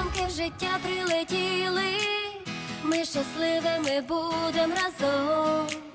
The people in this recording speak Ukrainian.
Незнайомки в життя прилетіли, ми щасливими будем разом.